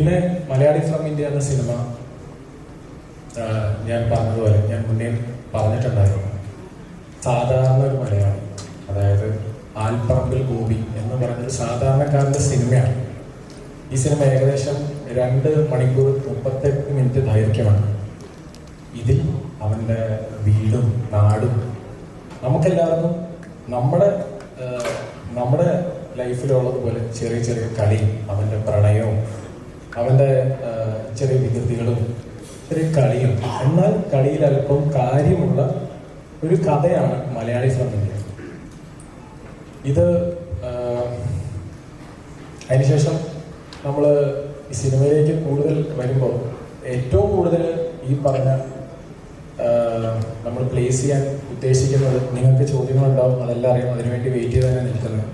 പിന്നെ Malayali from India എന്ന cinema ഞാൻ പറഞ്ഞതുപോലെ ഞാൻ മുന്നേ പറഞ്ഞിട്ടുണ്ടായിരുന്നു. സാധാരണ ഒരു മലയാളി അതായത് ആൽപ്പറമ്പിൽ ഗോപി എന്ന് പറഞ്ഞൊരു സാധാരണക്കാരന്റെ സിനിമയാണ് ഈ സിനിമ ഏകദേശം രണ്ട് മണിക്കൂർ മുപ്പത്തെട്ട് മിനിറ്റ് ദൈർഘ്യമാണ്. ഇതിൽ അവന്റെ വീടും നാടും നമുക്കെല്ലാവർക്കും നമ്മുടെ നമ്മുടെ ലൈഫിലുള്ളതുപോലെ ചെറിയ ചെറിയ കളിയും അവന്റെ പ്രണയവും ചെറിയ വികൃതികളും ചെറിയ കളിയും. എന്നാൽ കളിയിൽ അല്പം കാര്യമുള്ള ഒരു കഥയാണ് മലയാളി സ്വന്തം ഇത് അതിനുശേഷം നമ്മൾ ഈ സിനിമയിലേക്ക് കൂടുതൽ വരുമ്പോൾ ഏറ്റവും കൂടുതൽ ഈ പറഞ്ഞ നമ്മൾ പ്ലേസ് ചെയ്യാൻ ഉദ്ദേശിക്കുന്നത് നിങ്ങൾക്ക് ചോദ്യങ്ങളുണ്ടാവും അതെല്ലാം അറിയാം. അതിനുവേണ്ടി വെയിറ്റ് ചെയ്ത് തന്നെ നിൽക്കുന്നത്.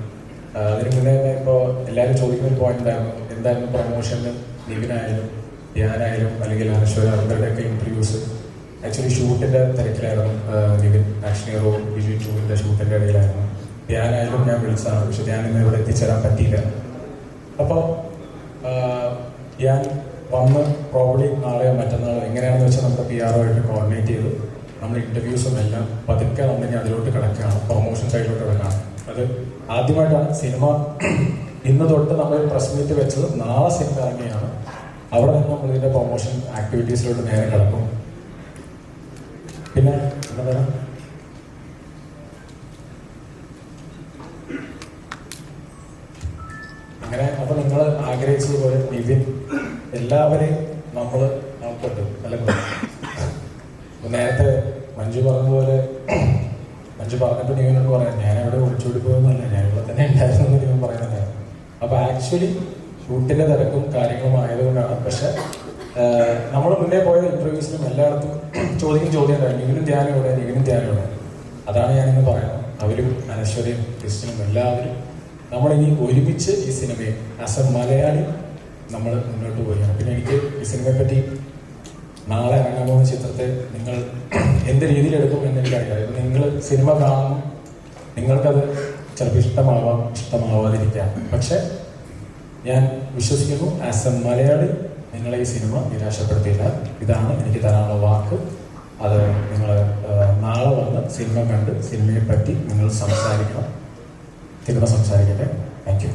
അതിന് മുന്നേ തന്നെ ഇപ്പോൾ എല്ലാവരും ചോദിക്കുന്ന ഒരു പോയിന്റ് ഉണ്ടായിരുന്നു എന്തായിരുന്നു പ്രൊമോഷന് നിവിനായാലും ധ്യാനായാലും അല്ലെങ്കിൽ അനശ്വര അവരുടെയൊക്കെ ഇന്റർവ്യൂസ് ആക്ച്വലി ഷൂട്ടിന്റെ തിരക്കിലായിരുന്നു. നിവിൻ ആക്ഷൻ ഹീറോ ബിജു ടൂവിന്റെ ഷൂട്ടിന്റെ ഇടയിലായിരുന്നു. ധ്യാനായാലും ഞാൻ വിളിച്ചതാണ്. പക്ഷെ ധ്യാൻ ഇന്ന് ഇവിടെ എത്തിച്ചേരാൻ പറ്റിയില്ല. അപ്പോൾ ഞാൻ വന്ന് പ്രോബ്ലി നാളെയോ മറ്റന്നാളോ എങ്ങനെയാണെന്ന് വെച്ചാൽ നമ്മുടെ പി ആറുമായിട്ട് കോർഡിനേറ്റ് ചെയ്തു. നമ്മൾ ഇന്റർവ്യൂസും എല്ലാം പതുക്കെ നമ്മൾ ഇനി അതിലോട്ട് കിടക്കുകയാണ്. പ്രൊമോഷൻ സൈഡിലോട്ട് കിടക്കുകയാണ്. അത് ആദ്യമായിട്ടാണ് സിനിമ ഇന്ന് തൊട്ട് നമ്മൾ പ്രസ് മീറ്റ് വെച്ചത്. നാളെ സിനിമ ഇറങ്ങിയാണ്. അവിടെ നിന്ന് നമ്മൾ ഇതിന്റെ പ്രൊമോഷൻ ആക്ടിവിറ്റീസിലോട്ട് നേരെ കിടക്കും. പിന്നെ എന്താ പറയുക? അങ്ങനെ അപ്പൊ നിങ്ങൾ ആഗ്രഹിച്ചതുപോലെ നിതിൻ എല്ലാവരെയും നമ്മൾ നോക്കട്ടു നല്ല നേരത്തെ മഞ്ജു പറഞ്ഞ പോലെ മഞ്ജു പറഞ്ഞപ്പോൾ നിവിനോട് പറയാം ഞാൻ എവിടെ ഒളിച്ചോടി പോയെന്നല്ല ഞാൻ ഇവിടെ തന്നെ ഉണ്ടായിരുന്നു എന്ന് നിവൻ പറയുന്നുണ്ടായിരുന്നു അപ്പൊ ആക്ച്വലി ഷൂട്ടിന്റെ തിരക്കും കാര്യങ്ങളും ആയതുകൊണ്ടാണ്. പക്ഷെ നമ്മൾ മുന്നേ പോയ ഇന്റർവ്യൂസിലും എല്ലായിടത്തും ചോദിക്കും ചോദ്യം ഉണ്ടായിരുന്നു നിവിനും ധ്യാനം ഇവിടെ നിവിനും ധ്യാനം ഇവിടെ. അതാണ് ഞാനിന്ന് പറയുന്നത്. അവരും അനശ്വരയും ക്രിസ്ത്യനും എല്ലാവരും നമ്മളിനി ഒരുമിച്ച് ഈ സിനിമയെ ആസ് എ മലയാളി നമ്മൾ മുന്നോട്ട് പോവുകയാണ്. പിന്നെ എനിക്ക് ഈ സിനിമയെ പറ്റി നാളെ ഇറങ്ങാൻ പോകുന്ന ചിത്രത്തെ നിങ്ങൾ എന്ത് രീതിയിൽ എടുക്കും എന്ന് എനിക്കറിയാം നിങ്ങൾ സിനിമ കാണുമ്പോൾ നിങ്ങൾക്കത് ചിലപ്പോൾ ഇഷ്ടമാവാം ഇഷ്ടമാവാതിരിക്കാം. പക്ഷെ ഞാൻ വിശ്വസിക്കുന്നു ആസ് എ മലയാളി നിങ്ങളെ ഈ സിനിമ നിരാശപ്പെടുത്തിയില്ല. ഇതാണ് എനിക്ക് തരാനുള്ള വാക്ക്. അത് നിങ്ങൾ നാളെ വന്ന് സിനിമ കണ്ട് സിനിമയെ പറ്റി നിങ്ങൾ സംസാരിക്കണം. സിനിമ സംസാരിക്കട്ടെ. Thank you